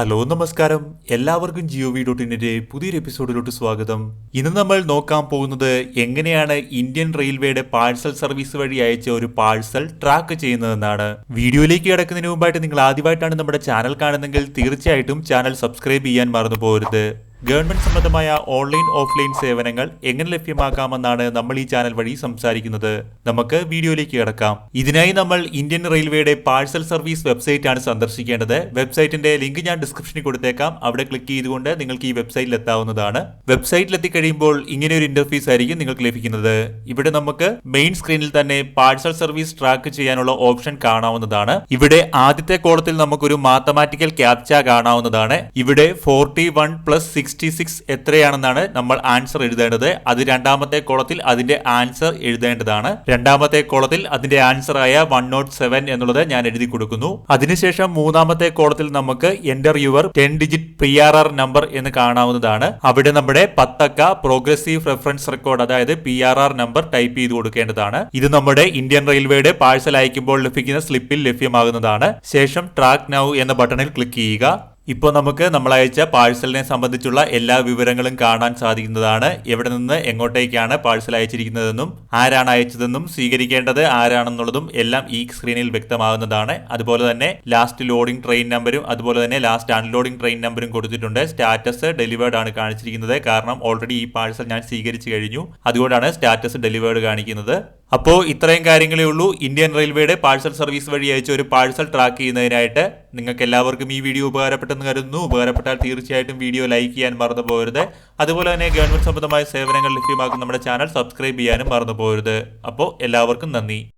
Hello നമസ്കാരം. എല്ലാവർക്കും Jio V dot ഇന്നിന്റെ പുതിയൊരു എപ്പിസോഡിലോട്ട് സ്വാഗതം. ഇന്ന് നമ്മൾ നോക്കാൻ പോകുന്നത് എങ്ങനെയാണ് ഇന്ത്യൻ റെയിൽവേയുടെ പാഴ്സൽ സർവീസ് വഴി അയച്ച ഒരു പാഴ്സൽ ട്രാക്ക് ചെയ്യുന്നതെന്നാണ്. വീഡിയോയിലേക്ക് കിടക്കുന്നതിന് മുമ്പായിട്ട് നിങ്ങൾ ആദ്യമായിട്ടാണ് നമ്മുടെ ചാനൽ കാണുന്നതെങ്കിൽ തീർച്ചയായിട്ടും ചാനൽ സബ്സ്ക്രൈബ് ചെയ്യാൻ മറന്നു പോകരുത്. ഗവൺമെന്റ് സംബന്ധമായ ഓൺലൈൻ ഓഫ്ലൈൻ സേവനങ്ങൾ എങ്ങനെ ലഭ്യമാക്കാമെന്നാണ് നമ്മൾ ഈ ചാനൽ വഴി സംസാരിക്കുന്നത്. നമുക്ക് വീഡിയോയിലേക്ക് കിടക്കാം. ഇതിനായി നമ്മൾ ഇന്ത്യൻ റെയിൽവേയുടെ പാഴ്സൽ സർവീസ് വെബ്സൈറ്റ് ആണ് സന്ദർശിക്കേണ്ടത്. വെബ്സൈറ്റിന്റെ ലിങ്ക് ഞാൻ ഡിസ്ക്രിപ്ഷനിൽ കൊടുത്തേക്കാം. അവിടെ ക്ലിക്ക് ചെയ്തുകൊണ്ട് നിങ്ങൾക്ക് ഈ വെബ്സൈറ്റിൽ എത്താവുന്നതാണ്. വെബ്സൈറ്റിൽ എത്തിക്കഴിയുമ്പോൾ ഇങ്ങനെ ഒരു ഇന്റർഫേസ് ആയിരിക്കും നിങ്ങൾക്ക് ലഭിക്കുന്നത്. ഇവിടെ നമുക്ക് മെയിൻ സ്ക്രീനിൽ തന്നെ പാഴ്സൽ സർവീസ് ട്രാക്ക് ചെയ്യാനുള്ള ഓപ്ഷൻ കാണാവുന്നതാണ്. ഇവിടെ ആദ്യത്തെ കോളത്തിൽ നമുക്കൊരു മാത്തമാറ്റിക്കൽ ക്യാപ്ച കാണാവുന്നതാണ്. ഇവിടെ forty one plus sixty six എത്രയാണെന്നാണ് നമ്മൾ ആൻസർ എഴുതേണ്ടത്. അത് രണ്ടാമത്തെ കോളത്തിൽ അതിന്റെ ആൻസർ എഴുതേണ്ടതാണ്. രണ്ടാമത്തെ കോളത്തിൽ അതിന്റെ ആൻസർ ആയ വൺ നോട്ട് സെവൻ എന്നുള്ളത് ഞാൻ എഴുതി കൊടുക്കുന്നു. അതിനുശേഷം മൂന്നാമത്തെ കോളത്തിൽ നമുക്ക് enter your ten digit P R R number എന്ന് കാണാവുന്നതാണ്. അവിടെ നമ്മുടെ പത്തക്ക പ്രോഗ്രസീവ് റെഫറൻസ് റെക്കോർഡ് അതായത് P R R number type ചെയ്ത് കൊടുക്കേണ്ടതാണ്. ഇത് നമ്മുടെ ഇന്ത്യൻ റെയിൽവേയുടെ പാഴ്സൽ അയക്കുമ്പോൾ ലഭിക്കുന്ന സ്ലിപ്പിൽ ലഭ്യമാകുന്നതാണ്. ശേഷം ട്രാക്ക് നൗ എന്ന ബട്ടണിൽ ക്ലിക്ക് ചെയ്യുക. ഇപ്പോൾ നമുക്ക് നമ്മൾ അയച്ച പാഴ്സലിനെ സംബന്ധിച്ചുള്ള എല്ലാ വിവരങ്ങളും കാണാൻ സാധിക്കുന്നതാണ്. എവിടെ നിന്ന് എങ്ങോട്ടേക്കാണ് പാഴ്സൽ അയച്ചിരിക്കുന്നതെന്നും ആരാണ് അയച്ചതെന്നും സ്വീകരിക്കേണ്ടത് ആരാണെന്നുള്ളതും എല്ലാം ഈ സ്ക്രീനിൽ വ്യക്തമാകുന്നതാണ്. അതുപോലെ തന്നെ ലാസ്റ്റ് ലോഡിംഗ് ട്രെയിൻ നമ്പരും അതുപോലെ തന്നെ ലാസ്റ്റ് അൺലോഡിംഗ് ട്രെയിൻ നമ്പരും കൊടുത്തിട്ടുണ്ട്. സ്റ്റാറ്റസ് ഡെലിവേർഡ് ആണ് കാണിച്ചിരിക്കുന്നത്. കാരണം ഓൾറെഡി ഈ പാഴ്സൽ ഞാൻ സ്വീകരിച്ചു കഴിഞ്ഞു. അതുകൊണ്ടാണ് സ്റ്റാറ്റസ് ഡെലിവേർഡ് കാണിക്കുന്നത്. അപ്പോൾ ഇത്രയും കാര്യങ്ങളേ ഉള്ളൂ. ഇന്ത്യൻ റെയിൽവേയുടെ പാഴ്സൽ സർവീസ് വഴി അയച്ച ഒരു പാഴ്സൽ ട്രാക്ക് ചെയ്യുന്നതിനായിട്ട് നിങ്ങൾക്ക് എല്ലാവർക്കും ഈ വീഡിയോ ഉപകാരപ്പെട്ടെന്ന് കരുതുന്നു. ഉപകാരപ്പെട്ടാൽ തീർച്ചയായിട്ടും വീഡിയോ ലൈക്ക് ചെയ്യാൻ മറന്നു പോകരുത്. അതുപോലെ തന്നെ ഗവൺമെന്റ് സംബന്ധമായ സേവനങ്ങൾ ലഭ്യമാക്കുന്ന നമ്മുടെ ചാനൽ സബ്സ്ക്രൈബ് ചെയ്യാനും മറന്നു പോകരുത്. അപ്പോൾ എല്ലാവർക്കും നന്ദി.